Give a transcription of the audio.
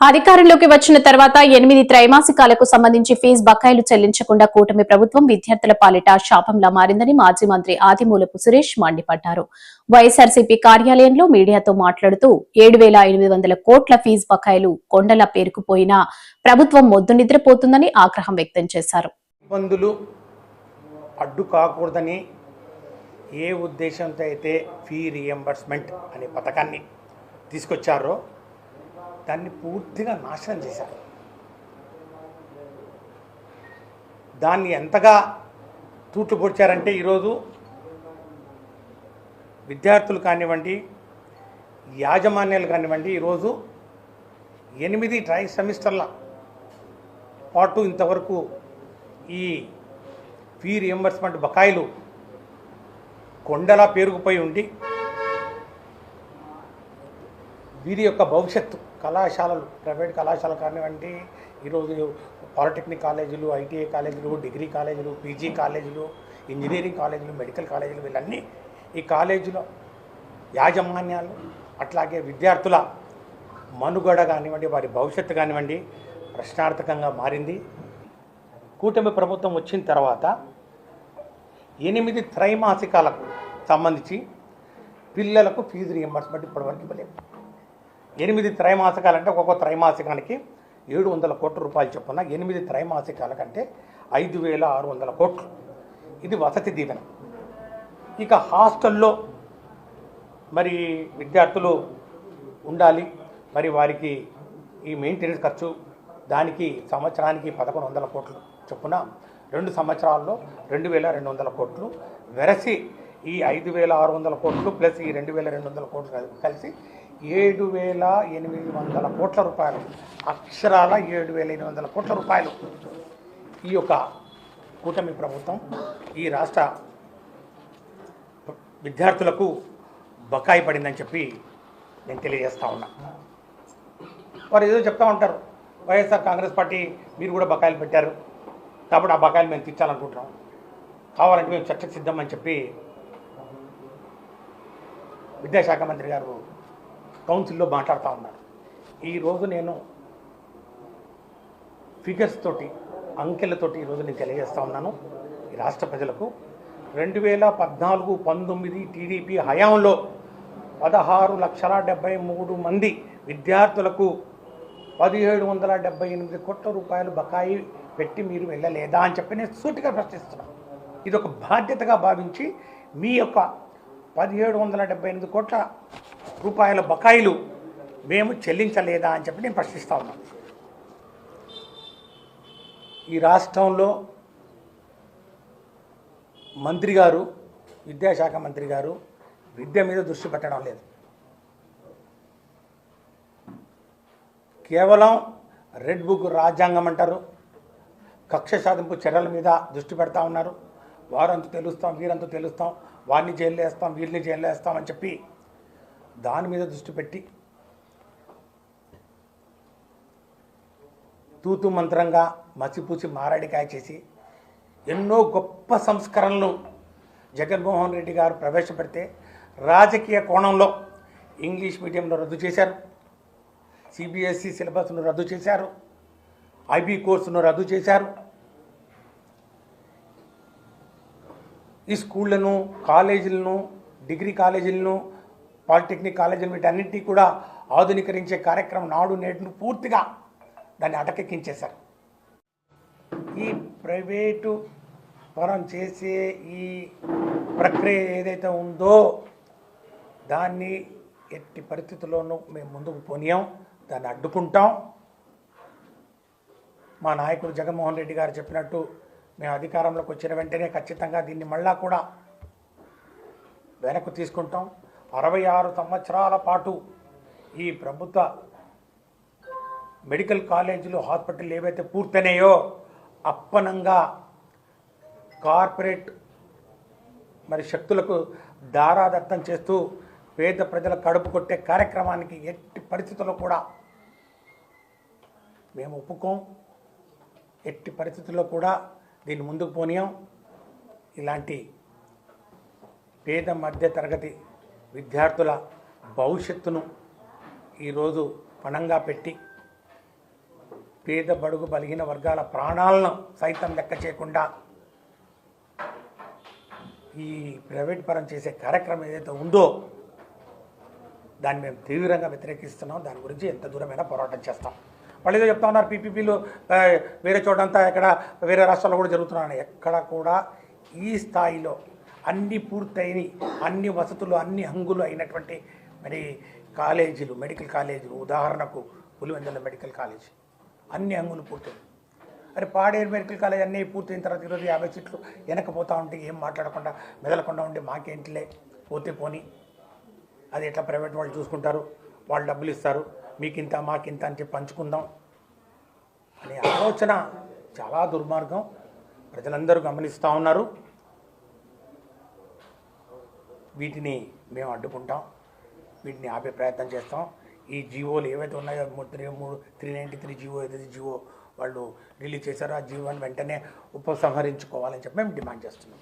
అధికారంలోకి వచ్చిన తర్వాత ఎనిమిది త్రైమాసికాలకు సంబంధించి ఫీజు బకాయిలు చెల్లించకుండా కూటమి ప్రభుత్వం విద్యార్థుల పాలిట శాపంలా మారిందని మాజీ మంత్రి ఆదిమూలపు సురేష్ మండిపడ్డారు. వైఎస్ఆర్సీపీ కార్యాలయంలో మీడియాతో మాట్లాడుతూ ఏడు వేల ఎనిమిది వందల కోట్ల ఫీజు బకాయిలు కొండల పేరుకుపోయినా ప్రభుత్వం మొద్దు నిద్రపోతుందని ఆగ్రహం వ్యక్తం చేశారు. ఇబ్బందులు అడ్డు కాకూడదని ఏ ఉద్దేశంతో అయితే ఫీ రియంబర్స్మెంట్ అనే పథకాన్ని తీసుకొచ్చారో దాన్ని పూర్తిగా నాశనం చేశారు. దాన్ని ఎంతగా తూట్లు పొడిచారంటే ఈరోజు విద్యార్థులు కానివ్వండి యాజమాన్యాలు కానివ్వండి ఈరోజు ఎనిమిది ట్రై సెమిస్టర్ల పాటు ఇంతవరకు ఈ ఫీ రియంబర్స్మెంట్ బకాయిలు కొండలా పేరుకుపోయి ఉండి వీరి యొక్క భవిష్యత్తు కళాశాలలు ప్రైవేట్ కళాశాల కానివ్వండి ఈరోజు పాలిటెక్నిక్ కాలేజీలు ఐటీఐ కాలేజీలు డిగ్రీ కాలేజీలు పీజీ కాలేజీలు ఇంజనీరింగ్ కాలేజీలు మెడికల్ కాలేజీలు వీళ్ళన్నీ ఈ కాలేజీలో యాజమాన్యాలు అట్లాగే విద్యార్థుల మనుగడ కానివ్వండి వారి భవిష్యత్తు కానివ్వండి ప్రశ్నార్థకంగా మారింది. కూటమి ప్రభుత్వం వచ్చిన తర్వాత ఎనిమిది త్రైమాసికాలకు సంబంధించి పిల్లలకు ఫీజు రియంబర్స్మెంట్ ఇప్పటివరకు ఇవ్వలేదు. ఎనిమిది త్రైమాసికాలంటే ఒక్కొక్క త్రైమాసికానికి ఏడు వందల కోట్ల రూపాయలు చొప్పున ఎనిమిది త్రైమాసికాల కంటే ఐదు వేల ఆరు వందల కోట్లు. ఇది వసతి దీవెన. ఇక హాస్టల్లో మరి విద్యార్థులు ఉండాలి. మరి వారికి ఈ మెయింటెనెన్స్ ఖర్చు దానికి సంవత్సరానికి పదకొండు వందల కోట్లు చొప్పున రెండు సంవత్సరాల్లో రెండు వేల రెండు వందల కోట్లు. వెరసి ఈ ఐదు వేల ఆరు వందల కోట్లు ప్లస్ ఈ రెండు వేల రెండు వందల కోట్లు కలిసి ఏడు వేల ఎనిమిది వందల కోట్ల రూపాయలు. అక్షరాల ఏడు వేల ఎనిమిది వందల కోట్ల రూపాయలు. ఈ యొక్క కూటమి ప్రభుత్వం ఈ రాష్ట్ర విద్యార్థులకు బకాయి పడిందని చెప్పి నేను తెలియజేస్తా ఉన్నా. వారు ఏదో చెప్తా ఉంటారు. వైఎస్ఆర్ కాంగ్రెస్ పార్టీ మీరు కూడా బకాయిలు పెట్టారు. కాబట్టి ఆ బకాయిలు మేము తీర్చాలనుకుంటున్నాం. కావాలంటే మేము చర్చకు సిద్ధం అని చెప్పి విద్యాశాఖ మంత్రి గారు కౌన్సిల్లో మాట్లాడుతూ ఉన్నాను ఈరోజు నేను ఫిగర్స్ తోటి అంకెలతోటి ఈరోజు నేను తెలియజేస్తూ ఉన్నాను. ఈ రాష్ట్ర ప్రజలకు రెండు వేల పద్నాలుగు పంతొమ్మిది టీడీపీ హయాంలో పదహారు లక్షల డెబ్బై మూడు మంది విద్యార్థులకు పదిహేడు వందల డెబ్బై ఎనిమిది కోట్ల రూపాయలు బకాయి పెట్టి మీరు వెళ్ళలేదా అని చెప్పి నేను సూటిగా ప్రశ్నిస్తున్నాను ఇది ఒక బాధ్యతగా భావించి మీ యొక్క పదిహేడు వందల డెబ్బై ఎనిమిది కోట్ల రూపాయల బకాయిలు మేము చెల్లించలేదా అని చెప్పి నేను ప్రశ్నిస్తా ఉన్నాను ఈ రాష్ట్రంలో మంత్రి గారు విద్యాశాఖ మంత్రి గారు విద్య మీద దృష్టి పెట్టడం లేదు. కేవలం రెడ్ బుక్ రాజ్యాంగం అంటారు. కక్ష సాధింపు చర్యల మీద దృష్టి పెడతా ఉన్నారు. వారంతా తెలుస్తాం వీరంతా తెలుస్తాం వారిని జైల్లో వేస్తాం వీరిని జైల్లో వేస్తాం అని చెప్పి దాని మీద దృష్టి పెట్టి తూతు మంత్రంగా మసిపూసి మారాడికాయ చేసి ఎన్నో గొప్ప సంస్కరణలు జగన్మోహన్ రెడ్డి గారు ప్రవేశపెడితే రాజకీయ కోణంలో ఇంగ్లీష్ మీడియంలో రద్దు చేశారు. సిబిఎస్ఈ సిలబస్ను రద్దు చేశారు. ఐబీ కోర్సును రద్దు చేశారు. ఈ స్కూళ్ళను కాలేజీలను డిగ్రీ కాలేజీలను పాలిటెక్నిక్ కాలేజీలను వీటన్నింటినీ కూడా ఆధునీకరించే కార్యక్రమం నాడు నేటిని పూర్తిగా దాన్ని అటకెక్కించేశారు. ఈ ప్రైవేటు పరం చేసే ఈ ప్రక్రియ ఏదైతే ఉందో దాన్ని ఎట్టి పరిస్థితుల్లోనూ మేము ముందుకు పోనీయం. దాన్ని అడ్డుకుంటాం. మా నాయకుడు జగన్మోహన్ రెడ్డి గారు చెప్పినట్టు మేము అధికారంలోకి వచ్చిన వెంటనే ఖచ్చితంగా దీన్ని మళ్ళా కూడా వెనక్కు తీసుకుంటాం. అరవై ఆరు సంవత్సరాల పాటు ఈ ప్రభుత్వ మెడికల్ కాలేజీలు హాస్పిటల్ ఏవైతే పూర్తయినాయో అప్పనంగా కార్పొరేట్ మరి శక్తులకు దారాదత్తం చేస్తూ పేద ప్రజల కడుపు కొట్టే కార్యక్రమానికి ఎట్టి పరిస్థితుల్లో కూడా మేము ఒప్పుకోం. ఎట్టి పరిస్థితుల్లో కూడా దీన్ని ముందుకు పోనీయం. ఇలాంటి పేద మధ్య తరగతి విద్యార్థుల భవిష్యత్తును ఈరోజు పణంగా పెట్టి పేద బడుగు బలిగిన వర్గాల ప్రాణాలను సైతం లెక్క చేయకుండా ఈ ప్రైవేట్ పరం చేసే కార్యక్రమం ఏదైతే ఉందో దాన్ని మేము తీవ్రంగా వ్యతిరేకిస్తున్నాం. దాని గురించి ఎంత దూరమైనా పోరాటం చేస్తాం. వాళ్ళు ఏదో చెప్తా ఉన్నారు పీపీపీలు వేరే చోటంతా ఎక్కడ వేరే రాష్ట్రాల్లో కూడా జరుగుతున్నాయని. ఎక్కడ కూడా ఈ స్థాయిలో అన్ని పూర్తయిన అన్ని వసతులు అన్ని హంగులు అయినటువంటి మరి కాలేజీలు మెడికల్ కాలేజీలు. ఉదాహరణకు పులివెందుల మెడికల్ కాలేజ్. అన్ని హంగులు పూర్తయింది అరే పాడేరు మెడికల్ కాలేజ్ అన్నీ పూర్తయిన తర్వాత ఈరోజు యాభై సీట్లు వెనకపోతా ఉంటే ఏం మాట్లాడకుండా మెదలకుండా ఉంటే మాకేంటిలే? పోతే పోని. అది ఎట్లా ప్రైవేట్ వాళ్ళు చూసుకుంటారు? వాళ్ళు డబ్బులు ఇస్తారు. మీకింత మాకింత అని చెప్పి పంచుకుందాం. అనే ఆలోచన చాలా దుర్మార్గం. ప్రజలందరూ గమనిస్తూ ఉన్నారు. వీటిని మేము అడ్డుకుంటాం. వీటిని ఆపే ప్రయత్నం చేస్తాం. ఈ జీవోలు ఏవైతే ఉన్నాయో మూడు త్రీ మూడు త్రీ నైంటీ త్రీ జీవో ఏదైతే జీవో వాళ్ళు రిలీజ్ చేశారో ఆ జీవోని వెంటనే ఉపసంహరించుకోవాలని చెప్పి మేము డిమాండ్ చేస్తున్నాం.